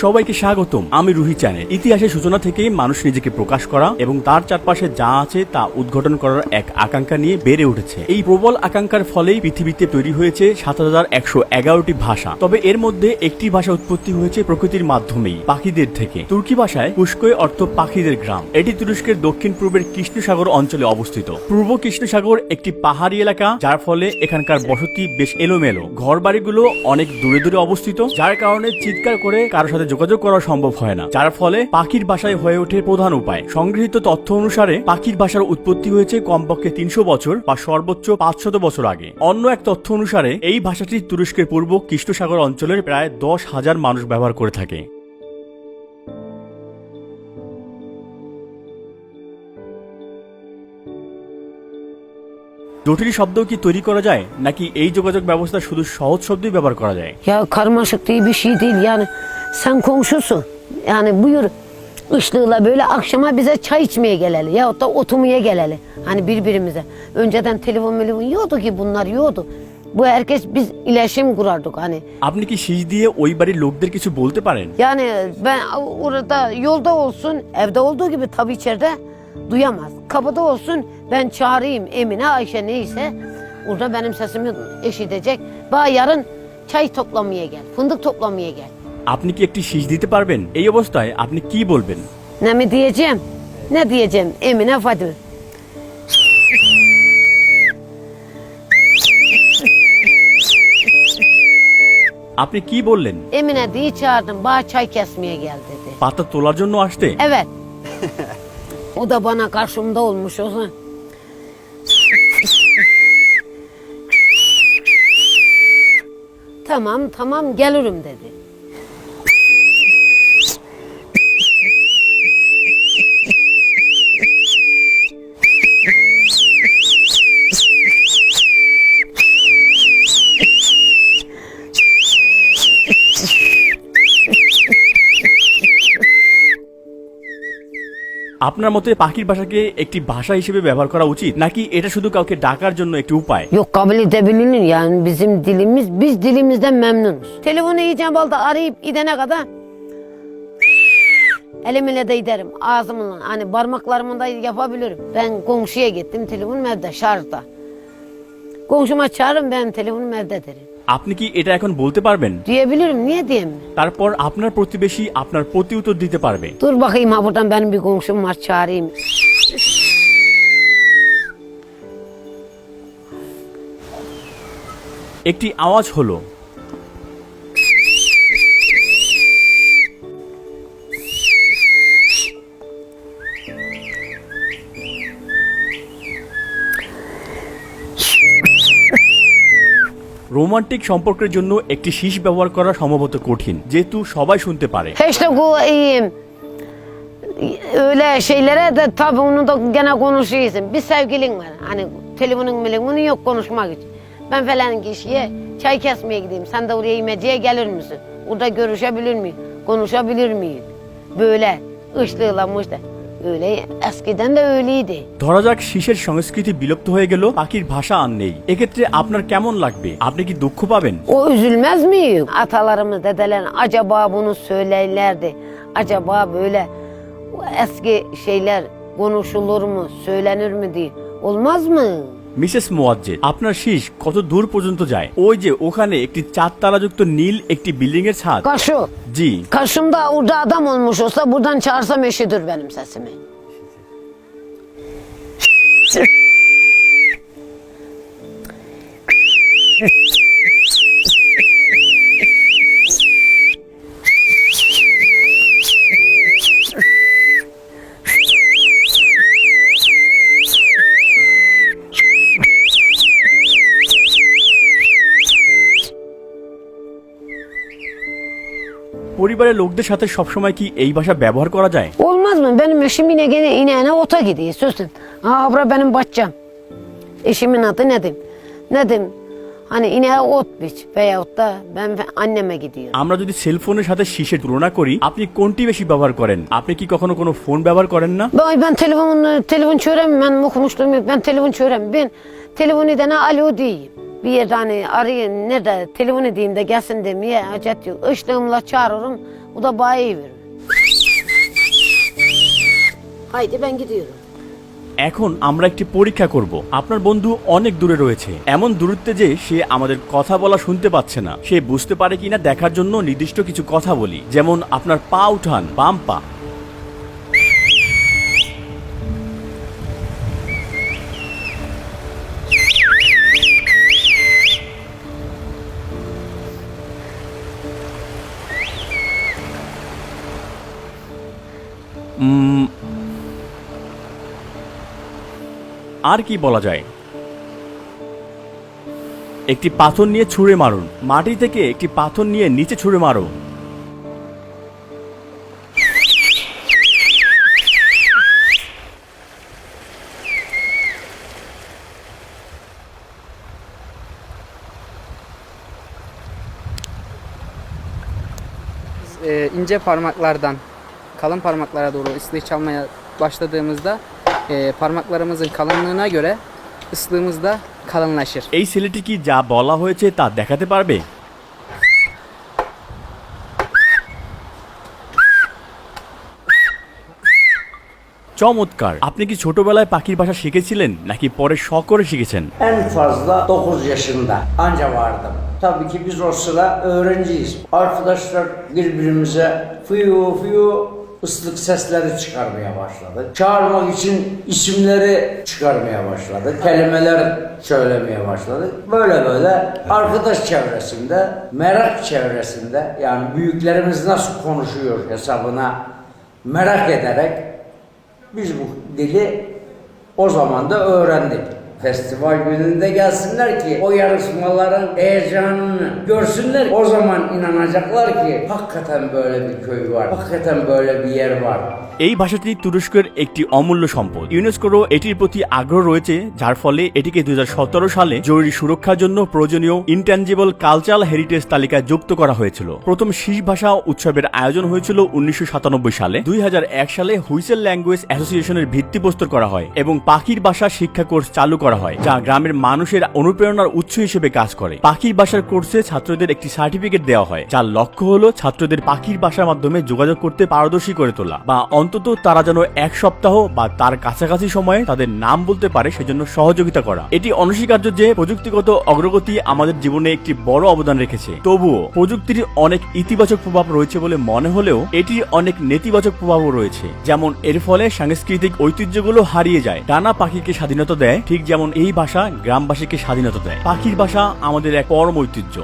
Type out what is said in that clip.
সবাইকে স্বাগতম। আমি রুহি চ্যানেল। ইতিহাসের সূচনা থেকেই মানুষ নিজেকে প্রকাশ করা এবং তার চারপাশে যা আছে তা উদ্ঘাটন করার এক আকাঙ্ক্ষা নিয়ে বেড়ে উঠেছে। এই প্রবল আকাঙ্ক্ষার ফলেই পৃথিবীতে তৈরি হয়েছে সাত হাজার একশো এগারোটি ভাষা। তবে এর মধ্যে একটি ভাষা উৎপত্তি হয়েছে প্রকৃতির মাধ্যমেই, পাখিদের থেকে। তুর্কি ভাষায় পুষ্কয় অর্থ পাখিদের গ্রাম। এটি তুরস্কের দক্ষিণ পূর্বের কৃষ্ণ সাগর অঞ্চলে অবস্থিত। পূর্ব কৃষ্ণ সাগর একটি পাহাড়ি এলাকা, যার ফলে এখানকার বসতি বেশ এলোমেলো। ঘর বাড়িগুলো অনেক দূরে দূরে অবস্থিত, যার কারণে চিৎকার করে কারোর সাথে যোগাযোগ করা সম্ভব হয় না, যার ফলে পাখির ভাষায় হয়ে ওঠে প্রধান উপায়। সংগৃহীত তথ্য অনুসারে পাখির ভাষার উৎপত্তি হয়েছে কমপক্ষে তিনশো বছর বা সর্বোচ্চ পাঁচশত বছর আগে। অন্য এক তথ্য অনুসারে, এই ভাষাটি তুরস্কের পূর্ব কৃষ্ণ সাগর অঞ্চলের প্রায় দশ হাজার মানুষ ব্যবহার করে থাকে। জটিল শব্দ কি তৈরি করা যায়, নাকি এই যোগাযোগ ব্যবস্থা শুধু সহজ শব্দই ব্যবহার করা যায়? Ya karmaşık diye bir şey değil yani sen komşusun yani buyur ışlığıyla böyle akşama bize çay içmeye geleli ya da oturmaya geleli hani birbirimize. Önceden telefon telefon yoktu ki bunlar yoktu. Bu herkes biz iletişim kurardık hani. আপনি কি শীষ দিয়ে ওই বাড়ির লোকদের কিছু বলতে পারেন Yani ben orada yolda olsun evde olduğu gibi tabii içeride duyamaz. Kapıda olsun ben çağırayım Emine Ayşe neyse orada benim sesimi eşitecek. Bana yarın çay toplamaya gel, fındık toplamaya gel. আপনি কি একটি শীষ দিতে পারবেন এই অবস্থায় আপনি কি বলবেন Ne mi diyeceğim? Ne diyeceğim? Emine Fadıl. আপনি কি বললেন Emine diye çağırdım. Bana çay kesmeye gel dedi. পাতা তোলার জন্য আসতে Evet. o da bana karşımda olmuş o zaman. Tamam tamam gelirim dedi. আপনার মতে পাখির ভাষাকে একটি ভাষা হিসেবে ব্যবহার করা উচিত নাকি এটা শুধু কাউকে ডাকার জন্য একটি উপায় Yok kabul edebilir yani bizim dilimiz biz dilimizden memnunuz. Telefonu iyice balda arayıp gidene kadar elimle de giderim ağzımla hani parmaklarımla da yapabilirim. Ben komşuya gittim telefonum evde şarjda. Komşuma çağırın benim telefonum evde derim. আপনি কি এটা এখন বলতে পারবেন? টেবিলের নিয়ে দেন তারপর আপনার প্রতিবেশী আপনার প্রতি উত্তর দিতে পারবে। তোর বাকি মাপটা ব্যান বিকংশ মারছ আর একটি আওয়াজ হলো রোমান্টিক সম্পর্কের জন্য একটি শীষ ব্যবহার করা সম্ভবত কঠিন যেহেতু সবাই শুনতে পারে İşte bu iyi. Öyle şeylere de tabii onu da gene konuşuyorsun. Bir sevgilin var. Hani telefonun milin yok konuşmak için. Ben falan kişiye çay kesmeye gideyim. Sen de oraya yemeciye gelir misin? Orada görüşebilir miyim? Konuşabilir miyim? Böyle ışlığıyla mışla. Öyle eskiden de öyleydi. ধরা যাক শীষের সংস্কৃতি বিলুপ্ত হয়ে গেল পাখির ভাষা আর নেই এক্ষেত্রে আপনার কেমন লাগবে আপনি কি দুঃখ পাবেন O üzülmez mi? Atalarımız, dedeler acaba bunu söylerlerdi. Acaba böyle eski şeyler konuşulur mu, söylenir mi diye. Olmaz mı? Mrs Moazzed আপনার শীষ কত দূর পর্যন্ত যায়? ওই যে ওখানে একটি চার তারাযুক্ত নীল একটি বিল্ডিং এর ছাদ জি। কাশম দা উদা দা মন মুশো সব পরিবারের লোকদের সাথে সবসময় কি এই ভাষা ব্যবহার করা যায় Olmaz mı? Benim eşim yine gene ineğine ota gidiyor sözün. Ha bura benim bahçem. Eşimin adı Nedim. Nedim hani ineğe ot biç veyahut da ben anneme gidiyorum. আমরা যদি সেলফোনের সাথে শীষের তুলনা করি আপনি কোনটি বেশি ব্যবহার করেন আপনি কি konu কোনো ফোন ব্যবহার করেন না Ben, ben telefon telefon çörem ben okumuştum. Ben telefon çörem. Ben telefonu dene alo diyeyim. Bir yerde hani arayın ne de telefon edeyim de gelsin demeye acet yok. Işlığımla çağırırım. O da bana iyi verir. Haydi ben gidiyorum. এখন আমরা একটি পরীক্ষা করব আপনার বন্ধু অনেক দূরে রয়েছে এমন দূরত্বে যে সে আমাদের কথা বলা শুনতে পাচ্ছে না সে বুঝতে পারে কিনা দেখার জন্য নির্দিষ্ট কিছু কথা বলি যেমন আপনার পা উঠান বাম পা আর কি বলা যায়? একটি পাথর নিয়ে ছুঁড়ে মারুন। মাটি থেকে একটি পাথর নিয়ে নিচে ছুঁড়ে মারো। Ince parmaklardan. Kalın parmaklara doğru ıslığı çalmaya başladığımızda e, parmaklarımızın kalınlığına göre ıslığımız da kalınlaşır. এই ছেলেটি কি যা বলা হয়েছে তা দেখাতে পারবে চমৎকার আপনি কি ছোটবেলায় পাখির ভাষা শিখেছিলেন নাকি পরে শখ করে শিখেছেন En fazla 9 yaşında anca vardım. Tabii ki biz o sıra öğrenciyiz. Arkadaşlar birbirimize fıyu fıyu ıslık sesleri çıkarmaya başladık. Çağırmak için isimleri çıkarmaya başladık. Kelimeler söylemeye başladık. Böyle böyle arkadaş çevresinde, merak çevresinde yani büyüklerimiz nasıl konuşuyor hesabına merak ederek biz bu dili o zaman da öğrendik. Festival gününde gelsinler ki o yarışmaların heyecanını görsünler. O zaman inanacaklar ki hakikaten böyle bir köy var. Hakikaten böyle bir yer var. এই ভাষাটি তুরস্কের একটি অমূল্য সম্পদ ইউনেস্কোরও এটির প্রতি আগ্রহ রয়েছে, যার ফলে এটিকে দুই সালে জরুরি সুরক্ষার জন্য প্রয়োজনীয় ইনট্যাঞ্জিবল কালচারাল হেরিটেজ তালিকায় যুক্ত করা হয়েছিল প্রথম শীষ ভাষা উৎসবের আয়োজন হয়েছিল উনিশশো সাতানব্বই সালে দুই হাজার এক সালে হুইসেল ল্যাঙ্গুয়েজ অ্যাসোসিয়েশনের ভিত্তিপ্রস্তর করা হয় এবং পাখির ভাষা শিক্ষা কোর্স চালু করা হয়, যা গ্রামের মানুষের অনুপ্রেরণার উৎস হিসেবে কাজ করে। পাখির ভাষার কোর্সে ছাত্রদের একটি সার্টিফিকেট দেওয়া হয়, যার লক্ষ্য হলো ছাত্রদের পাখির ভাষার মাধ্যমে যোগাযোগ করতে পারদর্শী করে তোলা। বা অন্তত তারা যেন এক সপ্তাহ বা তার কাছাকাছি সময়ে তাদের নাম বলতে পারে, সেজন্য সহযোগিতা করা। এটি অনস্বীকার্য যে প্রযুক্তিগত অগ্রগতি আমাদের জীবনে একটি বড় অবদান রেখেছে। তবুও প্রযুক্তির অনেক ইতিবাচক প্রভাব রয়েছে বলে মনে হলেও এটির অনেক নেতিবাচক প্রভাবও রয়েছে। যেমন এর ফলে সাংস্কৃতিক ঐতিহ্যগুলো হারিয়ে যায়। ডানা পাখিকে স্বাধীনতা দেয়, ঠিক যেমন এই ভাষা গ্রামবাসীকে স্বাধীনতা দেয়। পাখির ভাষা আমাদের এক পরম ঐতিহ্য।